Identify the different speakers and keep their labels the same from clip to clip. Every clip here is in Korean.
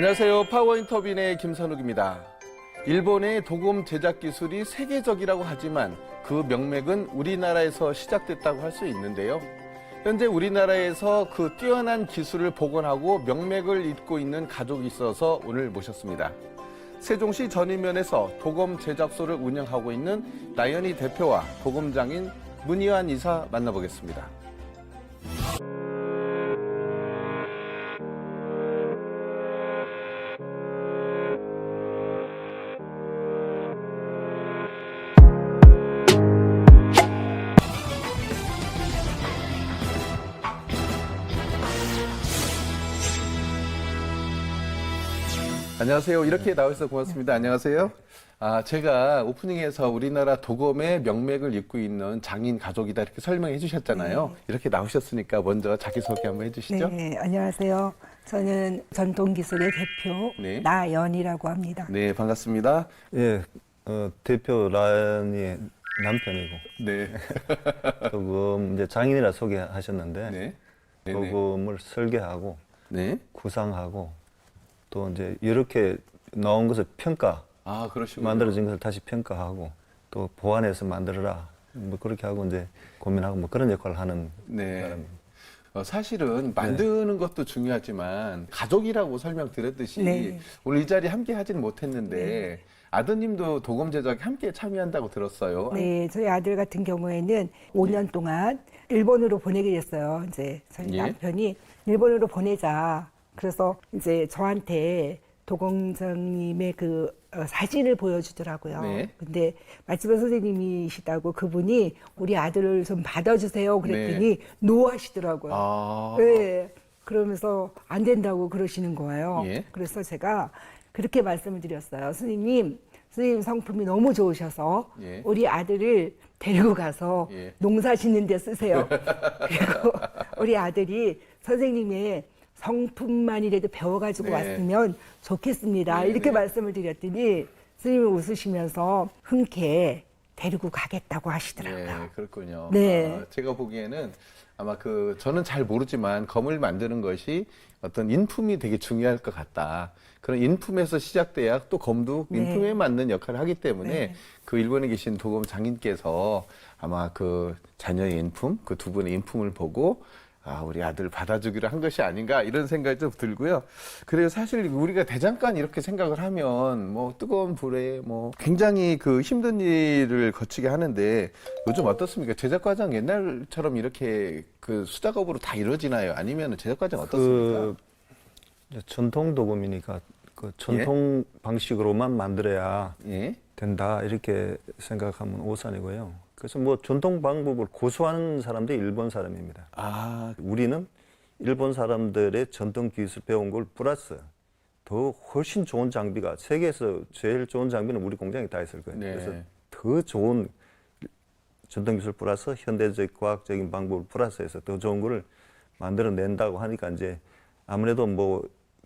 Speaker 1: 안녕하세요. 파워 인터빈의 김선욱입니다. 일본의 도금 제작 기술이 세계적이라고 하지만 그 명맥은 우리나라에서 시작됐다고 할 수 있는데요. 현재 우리나라에서 그 뛰어난 기술을 복원하고 명맥을 잇고 있는 가족이 있어서 오늘 모셨습니다. 세종시 전이면에서 도금 제작소를 운영하고 있는 나연희 대표와 도금장인 문희환 이사 만나보겠습니다. 안녕하세요. 이렇게 나와주셔서 고맙습니다. 안녕하세요. 아, 제가 오프닝에서 우리나라 도검의 명맥을 잇고 있는 장인 가족이다 이렇게 설명해 주셨잖아요. 이렇게 나오셨으니까 먼저 자기소개 한번 해 주시죠.
Speaker 2: 네, 안녕하세요. 저는 전통기술의 대표
Speaker 1: 네.
Speaker 2: 나연이라고 합니다.
Speaker 1: 네, 반갑습니다.
Speaker 3: 예, 어, 대표 라연이 남편이고
Speaker 1: 네.
Speaker 3: 조금 이제 장인이라 소개하셨는데
Speaker 1: 네. 네. 네.
Speaker 3: 조금을 설계하고
Speaker 1: 네.
Speaker 3: 구상하고 또 이제 이렇게 나온 것을 평가
Speaker 1: 아, 그러시군요.
Speaker 3: 만들어진 것을 다시 평가하고 또 보완해서 만들어라 뭐 그렇게 하고 이제 고민하고 뭐 그런 역할을 하는
Speaker 1: 네.
Speaker 3: 사람입니다.
Speaker 1: 어, 사실은 만드는 것도 중요하지만 가족이라고 설명드렸듯이
Speaker 2: 네.
Speaker 1: 오늘 이 자리에 함께 하지는 못했는데 아드님도 도검 제작에 함께 참여한다고 들었어요.
Speaker 2: 네, 저희 아들 같은 경우에는 5년 동안 일본으로 보내게 됐어요. 이제 저희
Speaker 1: 예.
Speaker 2: 남편이 일본으로 보내자. 그래서 이제 저한테 도공장님의 그 어, 사진을 보여주더라고요.
Speaker 1: 네.
Speaker 2: 근데 말씀은 선생님이시다고 그분이 우리 아들을 좀 받아주세요. 그랬더니 노하시더라고요.
Speaker 1: 네. 아.
Speaker 2: 네. 그러면서 안 된다고 그러시는 거예요.
Speaker 1: 예.
Speaker 2: 그래서 제가 그렇게 말씀을 드렸어요. 스님님, 스님 성품이 너무 좋으셔서
Speaker 1: 예.
Speaker 2: 우리 아들을 데리고 가서
Speaker 1: 예.
Speaker 2: 농사 짓는 데 쓰세요. 그리고 우리 아들이 선생님의 성품만이라도 배워가지고
Speaker 1: 네.
Speaker 2: 왔으면 좋겠습니다.
Speaker 1: 네,
Speaker 2: 이렇게
Speaker 1: 네.
Speaker 2: 말씀을 드렸더니 스님이 웃으시면서 흔쾌 데리고 가겠다고 하시더라고요.
Speaker 1: 네, 그렇군요.
Speaker 2: 네.
Speaker 1: 아, 제가 보기에는 아마 그 저는 잘 모르지만 검을 만드는 것이 어떤 인품이 되게 중요할 것 같다. 그런 인품에서 시작돼야 또 검도
Speaker 2: 네.
Speaker 1: 인품에 맞는 역할을 하기 때문에
Speaker 2: 네.
Speaker 1: 그 일본에 계신 도검 장인께서 아마 그 자녀의 인품, 그 두 분의 인품을 보고 아, 우리 아들 받아주기로 한 것이 아닌가 이런 생각이 좀 들고요. 그래서 사실 우리가 대장간 이렇게 생각을 하면 뭐 뜨거운 불에 뭐 굉장히 그 힘든 일을 거치게 하는데 요즘 어떻습니까? 제작 과정 옛날처럼 이렇게 그 수작업으로 다 이루어지나요? 아니면 제작 과정 어떻습니까?
Speaker 3: 그 전통 도금이니까 그 전통 방식으로만 만들어야
Speaker 1: 예.
Speaker 3: 된다 이렇게 생각하면 오산이고요. 그래서 뭐 전통 방법을 고수하는 사람들이 일본 사람입니다.
Speaker 1: 아,
Speaker 3: 우리는 일본 사람들의 전통 기술 배운 걸 플러스 더 훨씬 좋은 장비가 세계에서 제일 좋은 장비는 우리 공장에 다 있을 거예요.
Speaker 1: 네.
Speaker 3: 그래서 더 좋은 전통 기술 플러스 현대적 과학적인 방법을 플러스해서 더 좋은 거를 만들어 낸다고 하니까 이제 아무래도 뭐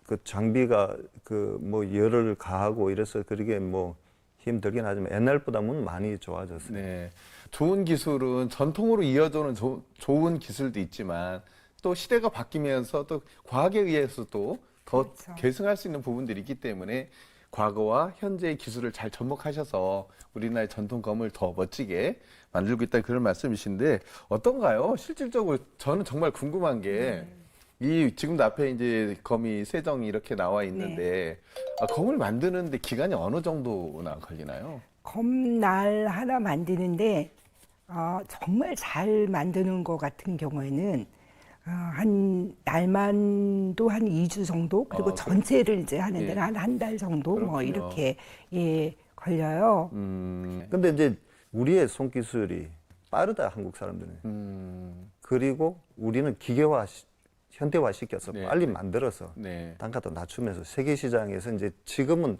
Speaker 3: 그 장비가 그 뭐 열을 가하고 이래서 그러게 뭐 힘들긴 하지만 옛날보다는 많이 좋아졌어요.
Speaker 1: 네. 좋은 기술은 전통으로 이어져는 조- 좋은 기술도 있지만 또 시대가 바뀌면서 또 과학에 의해서도 더
Speaker 2: 그렇죠.
Speaker 1: 계승할 수 있는 부분들이 있기 때문에 과거와 현재의 기술을 잘 접목하셔서 우리나라의 전통검을 더 멋지게 만들고 있다는 그런 말씀이신데 어떤가요? 실질적으로 저는 정말 궁금한 게 이 지금도 앞에 이제 검이 세정이 이렇게 나와 있는데 아, 검을 만드는데 기간이 어느 정도나 걸리나요?
Speaker 2: 검날 하나 만드는데 어, 정말 잘 만드는 것 같은 경우에는 어, 한 날만도 한 2주 정도 그리고
Speaker 1: 아, 그-
Speaker 2: 전체를 이제 하는
Speaker 1: 예.
Speaker 2: 데는 한한 달 정도 뭐
Speaker 1: 그렇군요.
Speaker 2: 이렇게 예 걸려요.
Speaker 1: 음,
Speaker 3: 근데 이제 우리의 손기술이 빠르다 한국 사람들은
Speaker 1: 음,
Speaker 3: 그리고 우리는 기계화 시- 현대화 시켜서
Speaker 1: 네.
Speaker 3: 빨리 만들어서
Speaker 1: 네.
Speaker 3: 단가도 낮추면서 세계 시장에서 이제 지금은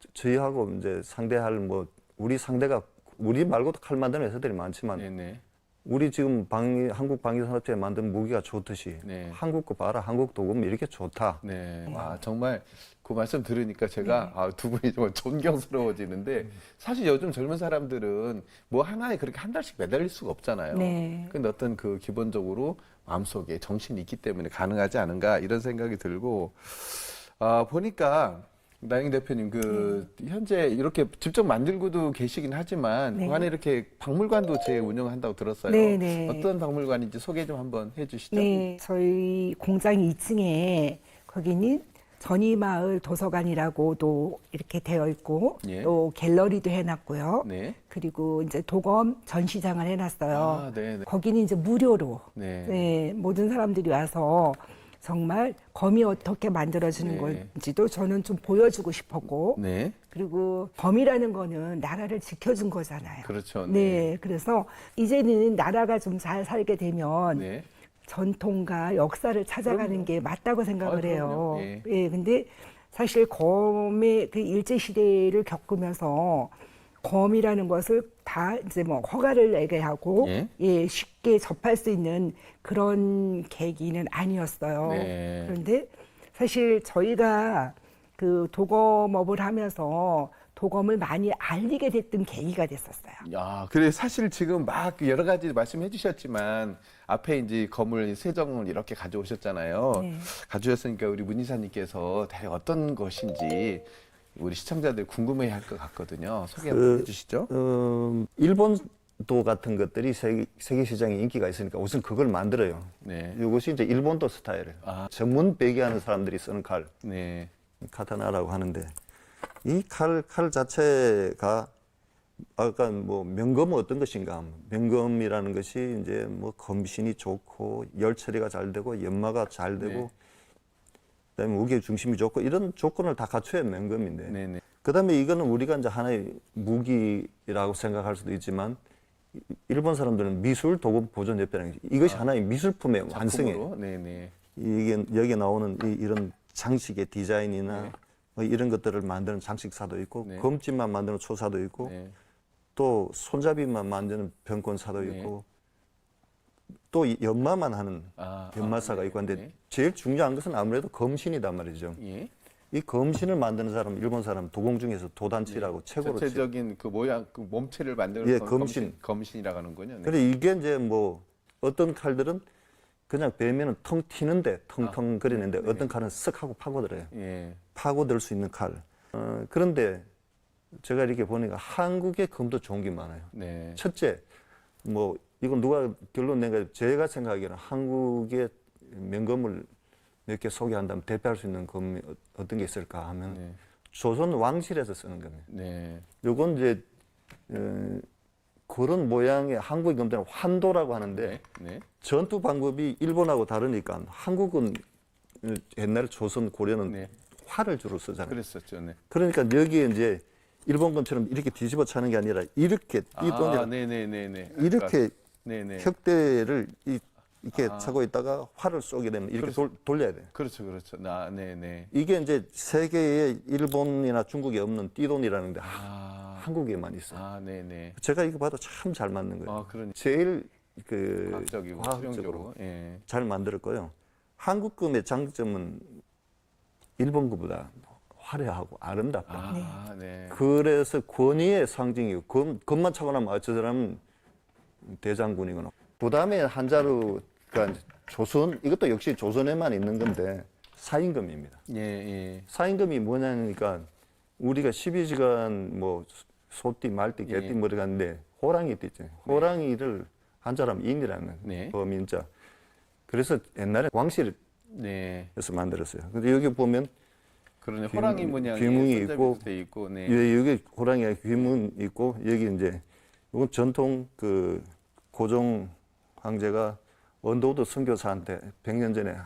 Speaker 3: 저- 저희하고 이제 상대할 뭐 우리 상대가 우리 말고도 칼 만드는 회사들이 많지만
Speaker 1: 네네.
Speaker 3: 우리 지금 방 한국 방위산업체에 만든 무기가 좋듯이
Speaker 1: 네.
Speaker 3: 한국 거 봐라 한국 도금 이렇게 좋다.
Speaker 1: 네. 아, 정말 그 말씀 들으니까 제가 아, 두 분이 정말 존경스러워지는데 사실 요즘 젊은 사람들은 뭐 하나에 그렇게 한 달씩 매달릴 수가 없잖아요.
Speaker 2: 네.
Speaker 1: 근데 어떤 그 기본적으로 마음속에 정신이 있기 때문에 가능하지 않은가 이런 생각이 들고 아, 보니까 나영 대표님 그 현재 이렇게 직접 만들고도 계시긴 하지만
Speaker 2: 네.
Speaker 1: 그 안에 이렇게 박물관도 제 운영한다고 들었어요.
Speaker 2: 네, 네.
Speaker 1: 어떤 박물관인지 소개 좀 한번 해주시죠.
Speaker 2: 네, 저희 공장 2층에 거기는 전이마을 도서관이라고도 이렇게 되어 있고
Speaker 1: 예.
Speaker 2: 또 갤러리도 해놨고요.
Speaker 1: 네.
Speaker 2: 그리고 이제 도검 전시장을 해놨어요.
Speaker 1: 아, 네, 네.
Speaker 2: 거기는 이제 무료로
Speaker 1: 네.
Speaker 2: 네, 모든 사람들이 와서 정말 검이 어떻게 만들어지는
Speaker 1: 네.
Speaker 2: 건지도 저는 좀 보여주고 싶었고
Speaker 1: 네.
Speaker 2: 그리고 검이라는 거는 나라를 지켜준 거잖아요.
Speaker 1: 그렇죠.
Speaker 2: 네, 그래서 이제는 나라가 좀 잘 살게 되면
Speaker 1: 네.
Speaker 2: 전통과 역사를 찾아가는
Speaker 1: 그럼요.
Speaker 2: 게 맞다고 생각을
Speaker 1: 아,
Speaker 2: 해요.
Speaker 1: 예.
Speaker 2: 예, 근데 사실 검의 그 일제 시대를 겪으면서 검이라는 것을 다 이제 뭐 허가를 내게 하고
Speaker 1: 예.
Speaker 2: 예, 쉽게 접할 수 있는 그런 계기는 아니었어요.
Speaker 1: 네.
Speaker 2: 그런데 사실 저희가 그 도검업을 하면서 도검을 많이 알리게 됐던 계기가 됐었어요.
Speaker 1: 야, 그래 사실 지금 막 여러 가지 말씀해 주셨지만 앞에 이제 건물 세정을 이렇게 가져오셨잖아요.
Speaker 2: 네.
Speaker 1: 가져오셨으니까 우리 문 이사님께서 대략 어떤 것인지 우리 시청자들 궁금해 할 것 같거든요. 소개 한번
Speaker 3: 그-
Speaker 1: 해주시죠.
Speaker 3: 어, 일본도 같은 것들이 세계, 세계 시장에 인기가 있으니까 우선 그걸 만들어요.
Speaker 1: 네.
Speaker 3: 이것이 이제 일본도 스타일이에요.
Speaker 1: 아.
Speaker 3: 전문 배기하는 사람들이 쓰는 칼,
Speaker 1: 네.
Speaker 3: 카타나라고 하는데 이 칼 칼 자체가 아까 뭐 명검은 어떤 것인가? 명검이라는 것이 이제 뭐 검신이 좋고 열 처리가 잘 되고 연마가 잘 되고
Speaker 1: 네.
Speaker 3: 그다음에 무게 중심이 좋고 이런 조건을 다 갖춰야 명검인데
Speaker 1: 네, 네.
Speaker 3: 그다음에 이거는 우리가 이제 하나의 무기라고 생각할 수도 있지만 이- 일본 사람들은 미술 도구 보존 협회라는 게 이것이 하나의 미술품의 완성이에요.
Speaker 1: 네, 네.
Speaker 3: 이게 여기 나오는 이, 이런 장식의 디자인이나
Speaker 1: 네.
Speaker 3: 뭐 이런 것들을 만드는 장식사도 있고
Speaker 1: 네.
Speaker 3: 검집만 만드는 초사도 있고
Speaker 1: 네.
Speaker 3: 또 손잡이만 만드는 병권사도
Speaker 1: 네.
Speaker 3: 있고 또이 연마만 하는
Speaker 1: 아,
Speaker 3: 연마사가
Speaker 1: 아, 네,
Speaker 3: 있고 한데
Speaker 1: 네.
Speaker 3: 제일 중요한 것은 아무래도 검신이단 말이죠.
Speaker 1: 예.
Speaker 3: 이 검신을 만드는 사람 일본 사람 도공 중에서 도단치라고 최고로 치-
Speaker 1: 전체적인 그 모양, 그 몸체를 만드는
Speaker 3: 예,
Speaker 1: 검-
Speaker 3: 검신.
Speaker 1: 검신이라고 하는군요. 네.
Speaker 3: 그래 이게 이제 뭐 어떤 칼들은 그냥 베면은 텅 튀는데
Speaker 1: 아,
Speaker 3: 텅텅 거리는데
Speaker 1: 네.
Speaker 3: 어떤 칼은 쓱 하고 파고들어요.
Speaker 1: 예.
Speaker 3: 파고들 수 있는 칼. 어, 그런데 제가 이렇게 보니까 한국의 검도 좋은 게 많아요.
Speaker 1: 네.
Speaker 3: 첫째, 뭐 이건 누가 결론 낸가 제가 생각하기에는 한국의 명검을 몇 개 소개한다면 대표할 수 있는 검이 어- 어떤 게 있을까 하면
Speaker 1: 네.
Speaker 3: 조선 왕실에서 쓰는 겁니다.
Speaker 1: 네.
Speaker 3: 요건 이제 어, 그런 모양의 한국의 검들은 환도라고 하는데
Speaker 1: 네. 네.
Speaker 3: 전투 방법이 일본하고 다르니까 한국은 옛날 조선 고려는
Speaker 1: 네.
Speaker 3: 활을 주로 쓰잖아요.
Speaker 1: 그랬었죠. 네.
Speaker 3: 그러니까 여기에 이제 일본 검처럼 이렇게 뒤집어 차는 게 아니라 이렇게 이 돈이
Speaker 1: 아, 네, 네, 네, 네.
Speaker 3: 이렇게
Speaker 1: 네, 네.
Speaker 3: 혁대를 이, 이렇게
Speaker 1: 아.
Speaker 3: 차고 있다가 활을 쏘게 되면 이렇게
Speaker 1: 그렇죠.
Speaker 3: 돌, 돌려야 돼요.
Speaker 1: 그렇죠, 그렇죠. 나, 네, 네.
Speaker 3: 이게 이제 세계에 일본이나 중국에 없는 띠돈이라는 데
Speaker 1: 아,
Speaker 3: 한국에만 있어요.
Speaker 1: 아, 네, 네.
Speaker 3: 제가 이거 봐도 참 잘 맞는 거예요.
Speaker 1: 아, 그런
Speaker 3: 제일 그
Speaker 1: 과학적이고 실용적으로. 예.
Speaker 3: 잘 만들었고요. 한국금의 장점은 일본금보다 화려하고 아름답다.
Speaker 1: 아, 네.
Speaker 3: 그래서 권위의 상징이고 검, 검만 차고 나면 아, 저 사람은 대장군이구나. 부담의 한자루가 조선 이것도 역시 조선에만 있는 건데 사임금입니다.
Speaker 1: 예, 예.
Speaker 3: 사임금이 뭐냐니까 우리가 12시간 뭐 소띠, 말띠, 개띠
Speaker 1: 예.
Speaker 3: 머리 갔는데 호랑이 띠 있잖아요. 호랑이를 한자로 하면 인이라는
Speaker 1: 네.
Speaker 3: 범인자. 그래서 옛날에 왕실에서
Speaker 1: 네.
Speaker 3: 만들었어요. 근데 여기 보면
Speaker 1: 그러네.
Speaker 3: 귀-
Speaker 1: 호랑이
Speaker 3: 귀뭉이
Speaker 1: 손잡이도
Speaker 3: 있고,
Speaker 1: 돼 있고, 네.
Speaker 3: 예, 여기 호랑이가 귀문 있고 여기 이제 이건 전통 그 고종 황제가 언도우드 선교사한테 100년 전에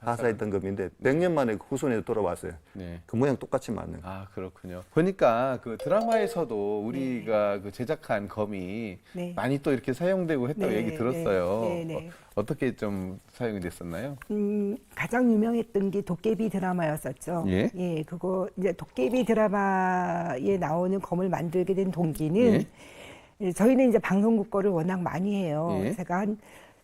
Speaker 3: 하사했던 겁인데 100년 만에 후손에 돌아왔어요.
Speaker 1: 네.
Speaker 3: 그 모양 똑같이 맞는 거.
Speaker 1: 아 그렇군요. 보니까 그 드라마에서도 우리가 그 제작한 검이
Speaker 2: 네.
Speaker 1: 많이 또 이렇게 사용되고 했다고
Speaker 2: 네,
Speaker 1: 얘기
Speaker 2: 네,
Speaker 1: 들었어요.
Speaker 2: 네, 네.
Speaker 1: 어, 떻게좀 사용이 됐었나요?
Speaker 2: 음, 가장 유명했던 게 도깨비 드라마였었죠.
Speaker 1: 예.
Speaker 2: 그거 이제 도깨비 드라마에 나오는 검을 만들게 된 동기는 예, 저희는 이제 방송국 거를 워낙 많이 해요.
Speaker 1: 예.
Speaker 2: 제가 한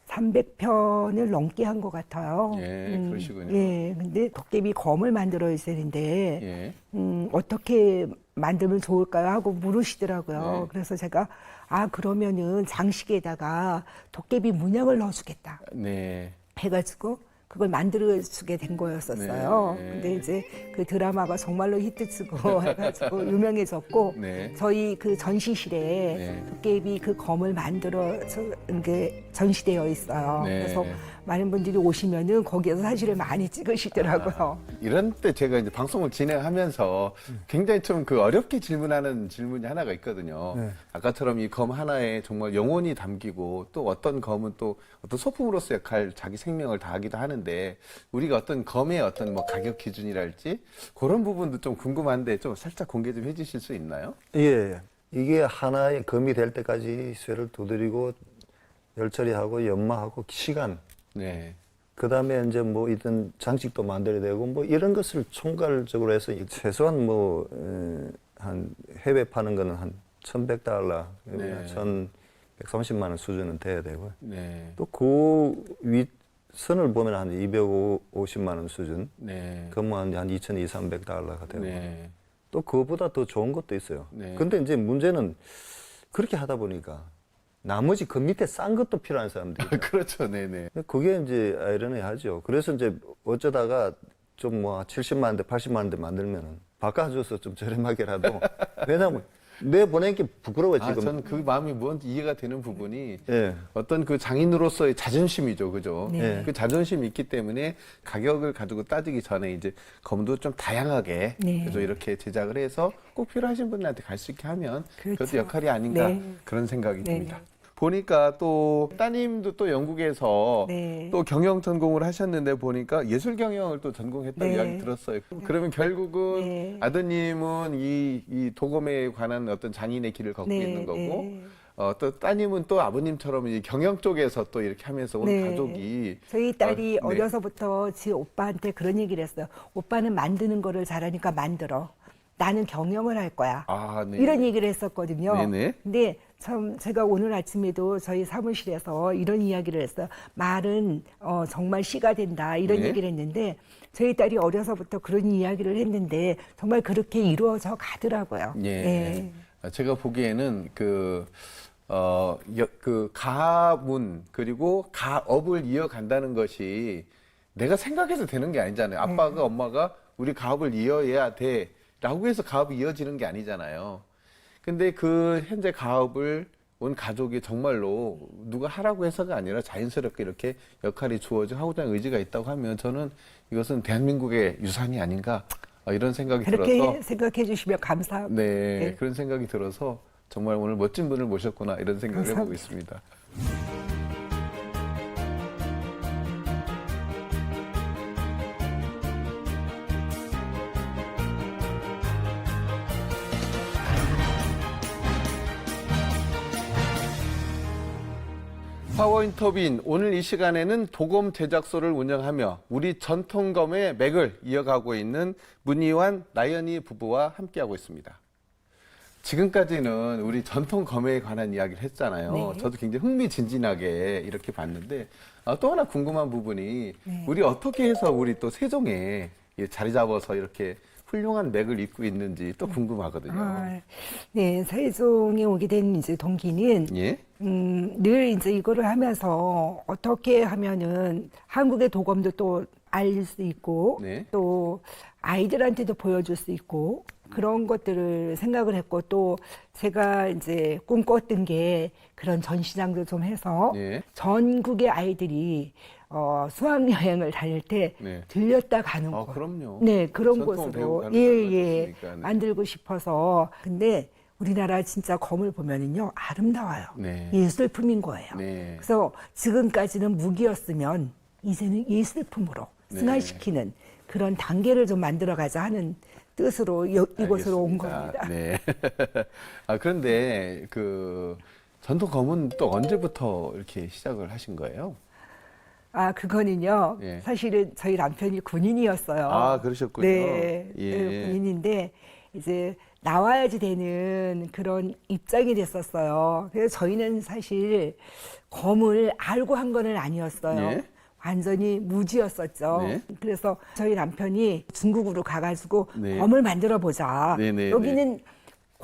Speaker 2: 300편을 넘게 한 것 같아요.
Speaker 1: 예, 그러시군요.
Speaker 2: 예, 근데 도깨비 검을 만들어야 되는데
Speaker 1: 예.
Speaker 2: 음, 어떻게 만들면 좋을까요? 하고 물으시더라고요.
Speaker 1: 네.
Speaker 2: 그래서 제가 아 그러면은 장식에다가 도깨비 문양을 넣어주겠다.
Speaker 1: 네.
Speaker 2: 해가지고 그걸 만들어주게 된 거였었어요.
Speaker 1: 네.
Speaker 2: 근데 이제 그 드라마가 정말로 히트치고 해가지고 유명해졌고
Speaker 1: 네.
Speaker 2: 저희 그 전시실에
Speaker 1: 네.
Speaker 2: 도깨비 그 검을 만들어서 게 전시되어 있어요.
Speaker 1: 네.
Speaker 2: 그래서 많은 분들이 오시면은 거기에서 사진을 많이 찍으시더라고요.
Speaker 1: 이런 때 제가 이제 방송을 진행하면서 굉장히 좀 그 어렵게 질문하는 질문이 하나가 있거든요.
Speaker 3: 네.
Speaker 1: 아까처럼 이 검 하나에 정말 영혼이 담기고 또 어떤 검은 또 어떤 소품으로서 역할, 자기 생명을 다하기도 하는데 우리가 어떤 검의 어떤 뭐 가격 기준이랄지 그런 부분도 좀 궁금한데 좀 살짝 공개 좀 해주실 수 있나요?
Speaker 3: 예, 이게 하나의 검이 될 때까지 쇠를 두드리고 열처리하고 연마하고 시간
Speaker 1: 네.
Speaker 3: 그 다음에 이제 뭐 이런 장식도 만들어야 되고 뭐 이런 것을 총괄적으로 해서 최소한 뭐, 뭐한 해외 파는 거는 한 1,100달러,
Speaker 1: 네.
Speaker 3: 1,130만 원 수준은 돼야 되고요.
Speaker 1: 네.
Speaker 3: 또그 윗선을 보면 한 250만 원 수준,
Speaker 1: 네.
Speaker 3: 그러면 한 2,200달러가 되고
Speaker 1: 네.
Speaker 3: 또 그거보다 더 좋은 것도 있어요.
Speaker 1: 네.
Speaker 3: 근데 이제 문제는 그렇게 하다 보니까 나머지 그 밑에 싼 것도 필요한 사람들이 있어요.
Speaker 1: 그렇죠. 네네.
Speaker 3: 그게 이제 아이러니하죠. 그래서 이제 어쩌다가 좀 뭐 70만 원대, 80만 원대 만들면은 바꿔줘서 좀 저렴하게라도 왜냐면 내 보낸 게 부끄러워
Speaker 1: 아,
Speaker 3: 지금.
Speaker 1: 저는 그 마음이 뭔지 이해가 되는 부분이
Speaker 3: 예.
Speaker 1: 어떤 그 장인으로서의 자존심이죠, 그죠?
Speaker 2: 네.
Speaker 1: 그 자존심이 있기 때문에 가격을 가지고 따지기 전에 이제 검도 좀 다양하게
Speaker 2: 네.
Speaker 1: 그죠? 이렇게 제작을 해서 꼭 필요하신 분들한테 갈 수 있게 하면 그
Speaker 2: 그렇죠.
Speaker 1: 것도 역할이 아닌가
Speaker 2: 네.
Speaker 1: 그런 생각이
Speaker 2: 네.
Speaker 1: 듭니다. 보니까 또 따님도 또 영국에서
Speaker 2: 네.
Speaker 1: 또 경영 전공을 하셨는데 보니까 예술 경영을 또 전공했다고
Speaker 2: 네.
Speaker 1: 이야기 들었어요. 그러면 결국은
Speaker 2: 네.
Speaker 1: 아드님은 이, 이 도검에 관한 어떤 장인의 길을 걷고
Speaker 2: 네,
Speaker 1: 있는 거고
Speaker 2: 네.
Speaker 1: 어, 또 따님은 또 아버님처럼 이 경영 쪽에서 또 이렇게 하면서 온
Speaker 2: 네.
Speaker 1: 가족이
Speaker 2: 저희 딸이
Speaker 1: 어, 네.
Speaker 2: 어려서부터 지 오빠한테 그런 얘기를 했어요. 오빠는 만드는 거를 잘하니까 만들어. 나는 경영을 할 거야.
Speaker 1: 아, 네.
Speaker 2: 이런 얘기를 했었거든요.
Speaker 1: 네네.
Speaker 2: 근데 참 제가 오늘 아침에도 저희 사무실에서 이런 이야기를 했어요. 말은 어, 정말 씨가 된다 이런
Speaker 1: 네.
Speaker 2: 얘기를 했는데 저희 딸이 어려서부터 그런 이야기를 했는데 정말 그렇게 이루어져 가더라고요.
Speaker 1: 예.
Speaker 2: 네.
Speaker 1: 아, 제가 보기에는 그, 어, 여- 그 가문 그리고 가업을 이어간다는 것이 내가 생각해서 되는 게 아니잖아요. 아빠가
Speaker 2: 네.
Speaker 1: 엄마가 우리 가업을 이어야 돼. 라고 해서 가업이 이어지는 게 아니잖아요. 근데 그 현재 가업을 온 가족이 정말로 누가 하라고 해서가 아니라 자연스럽게 이렇게 역할이 주어져 하고자 하는 의지가 있다고 하면 저는 이것은 대한민국의 유산이 아닌가 어, 이런 생각이
Speaker 2: 그렇게
Speaker 1: 들어서
Speaker 2: 생각해 주시면 감사합니다.
Speaker 1: 네,
Speaker 2: 네.
Speaker 1: 그런 생각이 들어서 정말 오늘 멋진 분을 모셨구나 이런 생각을 해보고
Speaker 2: 감사합니다.
Speaker 1: 있습니다. 파워인터빈 오늘 이 시간에는 도검 제작소를 운영하며 우리 전통검의 맥을 이어가고 있는 문희환 나연희 부부와 함께하고 있습니다. 지금까지는 우리 전통 검에 관한 이야기를 했잖아요.
Speaker 2: 네.
Speaker 1: 저도 굉장히 흥미진진하게 이렇게 봤는데 아, 또 하나 궁금한 부분이
Speaker 2: 네.
Speaker 1: 우리 어떻게 해서 우리 또 세종에 이 자리 잡아서 이렇게 훌륭한 맥을 잇고 있는지 또 궁금하거든요.
Speaker 2: 아, 네, 세종에 오게 된 이제 동기는
Speaker 1: 예?
Speaker 2: 음, 늘 이제 이거를 하면서 어떻게 하면은 한국의 도검도 또 알릴 수 있고
Speaker 1: 네.
Speaker 2: 또 아이들한테도 보여줄 수 있고 그런 것들을 생각을 했고 또 제가 이제 꿈꿨던 게 그런 전시장도 좀 해서
Speaker 1: 네.
Speaker 2: 전국의 아이들이 어, 수학 여행을 다닐 때
Speaker 1: 네.
Speaker 2: 들렸다 가는
Speaker 1: 아,
Speaker 2: 곳.
Speaker 1: 그럼요.
Speaker 2: 네, 그런 곳으로 예. 예,
Speaker 1: 네.
Speaker 2: 만들고 싶어서. 근데 우리나라 진짜 검을 보면은요, 아름다워요.
Speaker 1: 네.
Speaker 2: 예술품인 거예요.
Speaker 1: 네.
Speaker 2: 그래서 지금까지는 무기였으면 이제는 예술품으로
Speaker 1: 네.
Speaker 2: 승화시키는 그런 단계를 좀 만들어 가자 하는 뜻으로 여- 이곳으로 온. 겁니다.
Speaker 1: 네. 아, 그런데 그 전통 검은 또 언제부터 이렇게 시작을 하신 거예요?
Speaker 2: 아, 그거는요.
Speaker 1: 예.
Speaker 2: 사실은 저희 남편이 군인이었어요.
Speaker 1: 아, 그러셨군요.
Speaker 2: 네.
Speaker 1: 예.
Speaker 2: 네, 군인인데 이제 나와야지 되는 그런 입장이 됐었어요. 그래서 저희는 사실 검을 알고 한 거는 아니었어요.
Speaker 1: 예.
Speaker 2: 완전히 무지였었죠.
Speaker 1: 네.
Speaker 2: 그래서 저희 남편이 중국으로 가가지고
Speaker 1: 네.
Speaker 2: 검을 만들어 보자.
Speaker 1: 네, 네,
Speaker 2: 여기는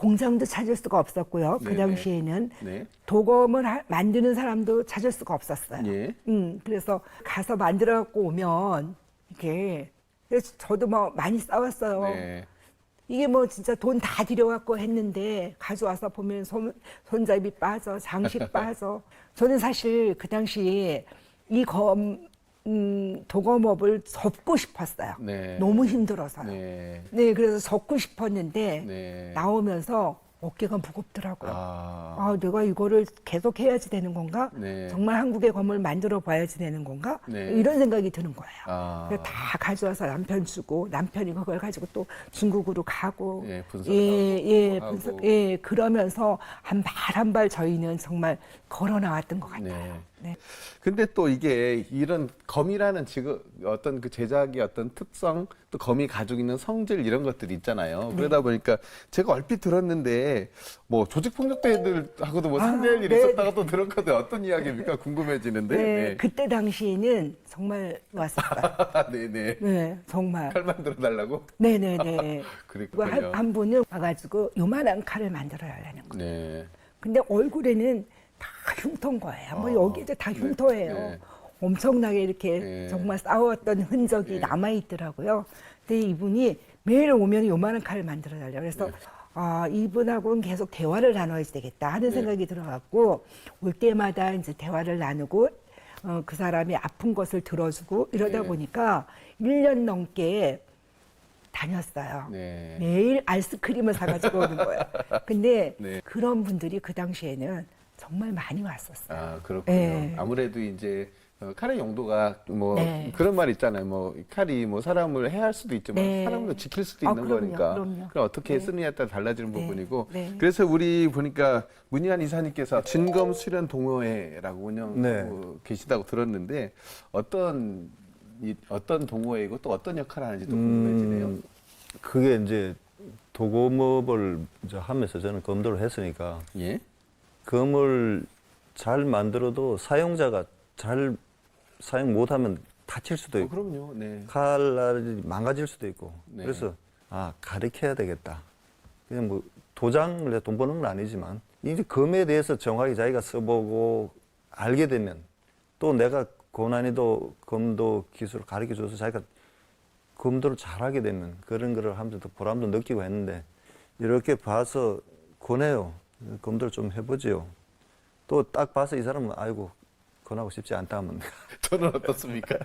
Speaker 2: 공장도 찾을 수가 없었고요. 그
Speaker 1: 네네.
Speaker 2: 당시에는
Speaker 1: 네.
Speaker 2: 도검을 하- 만드는 사람도 찾을 수가 없었어요.
Speaker 1: 예.
Speaker 2: 음, 그래서 가서 만들어 갖고 오면 이게 그래서 저도 뭐 많이 싸웠어요.
Speaker 1: 네.
Speaker 2: 이게 뭐 진짜 돈 다 들여갖고 했는데 가져와서 보면 손, 손잡이 빠져, 장식 빠져. 저는 사실 그 당시에 이 검, 음, 도검업을 접고 싶었어요.
Speaker 1: 네.
Speaker 2: 너무 힘들어서요.
Speaker 1: 네.
Speaker 2: 네, 그래서 접고 싶었는데
Speaker 1: 네.
Speaker 2: 나오면서 어깨가 무겁더라고요.
Speaker 1: 아.
Speaker 2: 아, 내가 이거를 계속 해야지 되는 건가?
Speaker 1: 네.
Speaker 2: 정말 한국의 검을 만들어 봐야지 되는 건가?
Speaker 1: 네.
Speaker 2: 이런 생각이 드는 거예요.
Speaker 1: 아.
Speaker 2: 그래서 다 가져와서 남편 주고 남편이 그걸 가지고 또 중국으로 가고
Speaker 1: 예, 분석하고
Speaker 2: 예, 예,
Speaker 1: 하고.
Speaker 2: 분석, 예, 그러면서 한 발 한 발 저희는 정말 걸어 나왔던 것 같아요.
Speaker 1: 네.
Speaker 2: 네.
Speaker 1: 근데 또 이게 이런 검이라는 지금 어떤 그 제작의 어떤 특성 또 검이 가지고 있는 성질 이런 것들이 있잖아요.
Speaker 2: 네.
Speaker 1: 그러다 보니까 제가 얼핏 들었는데 뭐 조직폭력배들하고도 뭐
Speaker 2: 아,
Speaker 1: 상대할 일이
Speaker 2: 네,
Speaker 1: 있었다가 또 들었거든요. 어떤 이야기입니까? 궁금해지는데.
Speaker 2: 네, 그때 당시에는 정말 왔었어요.
Speaker 1: 네네.
Speaker 2: 네, 정말.
Speaker 1: 칼 만들어 달라고?
Speaker 2: 네, 네, 네.
Speaker 1: 그랬군요.
Speaker 2: 한, 한 분은 와가지고 요만한 칼을 만들어야 하는 거예요.
Speaker 1: 네.
Speaker 2: 근데 얼굴에는 다 흉터인 거예요. 뭐
Speaker 1: 어,
Speaker 2: 여기도 다
Speaker 1: 네,
Speaker 2: 흉터예요.
Speaker 1: 네.
Speaker 2: 엄청나게 이렇게
Speaker 1: 네.
Speaker 2: 정말 싸웠던 흔적이
Speaker 1: 네.
Speaker 2: 남아 있더라고요. 근데 이분이 매일 오면 요만한 칼을 만들어 달라고. 그래서
Speaker 1: 네.
Speaker 2: 아, 이분하고는 계속 대화를 나눠야 되겠다 하는
Speaker 1: 네.
Speaker 2: 생각이 들어갖고 올 때마다 이제 대화를 나누고 어, 그 사람이 아픈 것을 들어주고 이러다
Speaker 1: 네.
Speaker 2: 보니까 1년 넘게 다녔어요.
Speaker 1: 네.
Speaker 2: 매일 아이스크림을 사가지고 오는 거예요. 근데
Speaker 1: 네.
Speaker 2: 그런 분들이 그 당시에는 정말 많이 왔었어요.
Speaker 1: 아, 그렇군요.
Speaker 2: 네.
Speaker 1: 아무래도 이제 어, 칼의 용도가 뭐
Speaker 2: 네.
Speaker 1: 그런 말 있잖아요. 뭐 칼이 뭐 사람을 해할 수도 있지만
Speaker 2: 네.
Speaker 1: 사람을 지킬 수도
Speaker 2: 아,
Speaker 1: 있는
Speaker 2: 그럼요,
Speaker 1: 거니까.
Speaker 2: 그럼요.
Speaker 1: 럼 어떻게
Speaker 2: 네.
Speaker 1: 쓰느냐에 따라 달라지는
Speaker 2: 네.
Speaker 1: 부분이고.
Speaker 2: 네.
Speaker 1: 그래서 우리 보니까 문희한 이사님께서 진검 수련 동호회라고 운영하고
Speaker 3: 네.
Speaker 1: 계시다고 들었는데 어떤 이, 어떤 동호회이고 또 어떤 역할을 하는지 또
Speaker 3: 음,
Speaker 1: 궁금해지네요.
Speaker 3: 그게 이제 도검업을 이제 하면서 저는 검도를 했으니까
Speaker 1: 예.
Speaker 3: 검을 잘 만들어도 사용자가 잘 사용 못하면 다칠 수도
Speaker 1: 어,
Speaker 3: 있고
Speaker 1: 그럼요. 네.
Speaker 3: 칼날이 망가질 수도 있고
Speaker 1: 네.
Speaker 3: 그래서 아 가르쳐야 되겠다 그냥 뭐 도장을 내돈 버는 건 아니지만 이제 검에 대해서 정확히 자기가 써보고 알게 되면 또 내가 고난이도 검도 기술을 가르쳐 줘서 자기가 검도를 잘하게 되면 그런 거를 하면서 또 보람도 느끼고 했는데 이렇게 봐서 권해요 검도를 좀 해보지요 또 딱 봐서 이 사람은 아이고 권하고 싶지 않다 하면
Speaker 1: 저는 어떻습니까?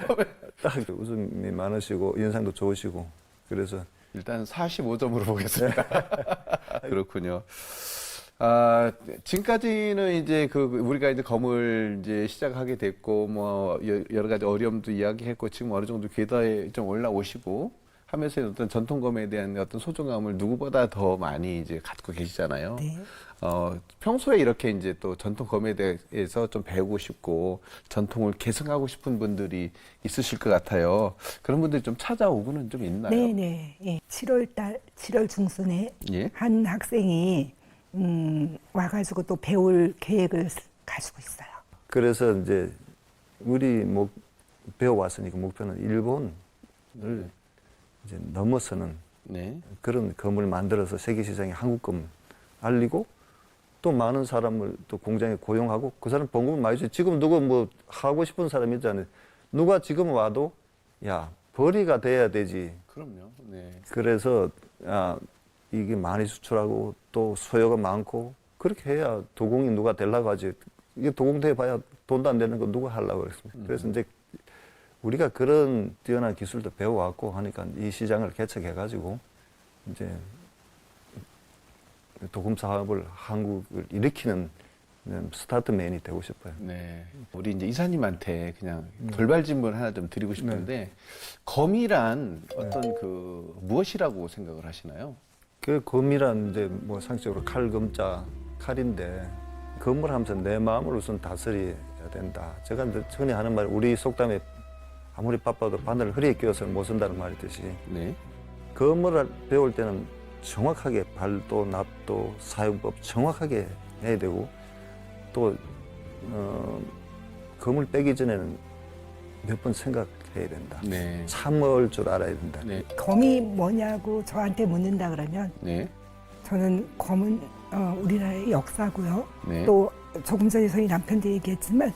Speaker 3: 딱 웃음이 많으시고 인상도 좋으시고 그래서
Speaker 1: 일단 45점으로 보겠습니다. 그렇군요. 아, 지금까지는 이제 그 우리가 이제 검을 이제 시작하게 됐고 뭐 여- 여러 가지 어려움도 이야기했고 지금 어느 정도 궤도에 좀 올라오시고 하면서 어떤 전통검에 대한 어떤 소중함을 누구보다 더 많이 이제 갖고 계시잖아요.
Speaker 2: 네.
Speaker 1: 어, 평소에 이렇게 이제 또 전통검에 대해서 좀 배우고 싶고 전통을 계승하고 싶은 분들이 있으실 것 같아요. 그런 분들이 좀 찾아오고는 좀 있나요?
Speaker 2: 네네. 예. 7월 달, 7월 중순에
Speaker 1: 예.
Speaker 2: 한 학생이 음, 와가지고 또 배울 계획을 가지고 있어요.
Speaker 3: 그래서 이제 우리 목 배워왔으니까 목표는 일본을 이제 넘어서는
Speaker 1: 네.
Speaker 3: 그런 검을 만들어서 세계 시장에 한국 검 알리고 또 많은 사람을 또 공장에 고용하고 그 사람 봉급을 많이 줘. 지금 누구 뭐 하고 싶은 사람 있잖아요. 누가 지금 와도 야 벌이가 돼야 되지.
Speaker 1: 그럼요. 네.
Speaker 3: 그래서 아, 이게 많이 수출하고 또 소요가 많고 그렇게 해야 도공이 누가 되려고 하지. 이게 도공 돼 봐야 돈도 안 되는 거 누가 하려고 그랬습니다. 그래서 이제 우리가 그런 뛰어난 기술도 배워왔고 하니까 이 시장을 개척해가지고 이제 도금 사업을 한국을 일으키는 스타트맨이 되고 싶어요.
Speaker 1: 네. 우리 이제 이사님한테 그냥 돌발 질문 하나 좀 드리고 싶은데 검이란 어떤 그 무엇이라고 생각을 하시나요?
Speaker 3: 그 검이란 이제 뭐 상식적으로 칼 검자 칼인데 검을 하면서 내 마음을 우선 다스려야 된다. 제가 전에 하는 말 우리 속담에 아무리 바빠도 바늘을 허리에 끼워서는 못 쓴다는 말이 있듯이
Speaker 1: 네.
Speaker 3: 검을 배울 때는 정확하게 발도 납도 사용법 정확하게 해야 되고 또 어, 검을 빼기 전에는 몇 번 생각해야 된다.
Speaker 1: 네.
Speaker 3: 참을 줄 알아야 된다.
Speaker 1: 네.
Speaker 2: 검이 뭐냐고 저한테 묻는다 그러면
Speaker 1: 네.
Speaker 2: 저는 검은 어, 우리나라의 역사고요.
Speaker 1: 네.
Speaker 2: 또 조금 전에 저희 남편도 얘기했지만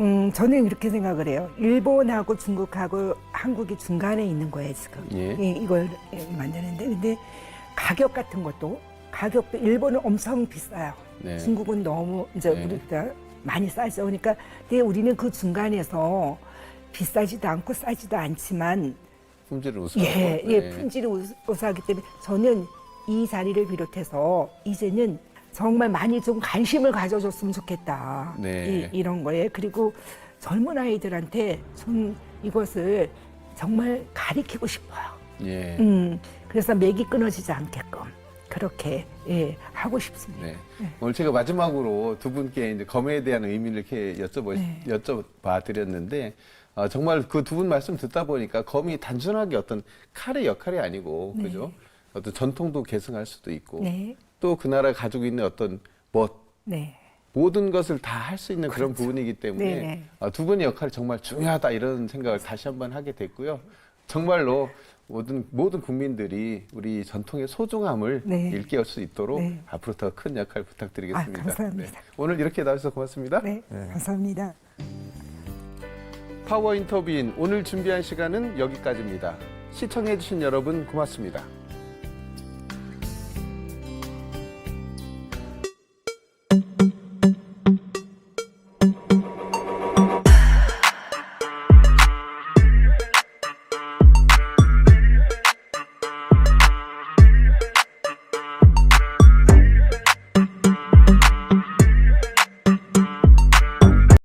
Speaker 2: 음, 저는 이렇게 생각을 해요. 일본하고 중국하고 한국이 중간에 있는 거예요 지금.
Speaker 1: 예.
Speaker 2: 이- 이걸 만드는데 근데 가격 같은 것도 가격도 일본은 엄청 비싸요.
Speaker 1: 네.
Speaker 2: 중국은 너무 이제
Speaker 1: 네.
Speaker 2: 우리보다 많이 싸죠. 그러니까 근데 우리는 그 중간에서 비싸지도 않고 싸지도 않지만
Speaker 1: 품질을 우수하고.
Speaker 2: 예, 예,
Speaker 1: 네.
Speaker 2: 품질을 우수- 우수하기 때문에 저는 이 자리를 비롯해서 이제는 정말 많이 좀 관심을 가져줬으면 좋겠다.
Speaker 1: 네.
Speaker 2: 이, 런 거에 그리고 젊은 아이들한테 좀 이것을 정말 가리키고 싶어요.
Speaker 1: 예.
Speaker 2: 음, 그래서 맥이 끊어지지 않게끔 그렇게 예, 하고 싶습니다.
Speaker 1: 네. 오늘 제가 마지막으로 두 분께 이제 검에 대한 의미를 이렇게 여쭤보,
Speaker 2: 네.
Speaker 1: 여쭤봐 드렸는데, 어, 정말 그 두 분 말씀 듣다 보니까 검이 단순하게 어떤 칼의 역할이 아니고, 그죠? 어떤 전통도 계승할 수도 있고,
Speaker 2: 네,
Speaker 1: 또 그 나라가 가지고 있는 어떤 멋,
Speaker 2: 네,
Speaker 1: 모든 것을 다 할 수 있는 그런 부분이기 때문에
Speaker 2: 그렇죠. 네네.
Speaker 1: 어, 두 분의 역할이 정말 중요하다 이런 생각을 다시 한번 하게 됐고요. 정말로 모든 모든 국민들이 우리 전통의 소중함을
Speaker 2: 네.
Speaker 1: 일깨울 수 있도록
Speaker 2: 네.
Speaker 1: 앞으로 더 큰 역할 부탁드리겠습니다.
Speaker 2: 아, 감사합니다.
Speaker 1: 네. 오늘 이렇게 나와주셔서 고맙습니다.
Speaker 2: 네, 감사합니다.
Speaker 1: 파워 인터뷰인 오늘 준비한 시간은 여기까지입니다. 시청해주신 여러분 고맙습니다.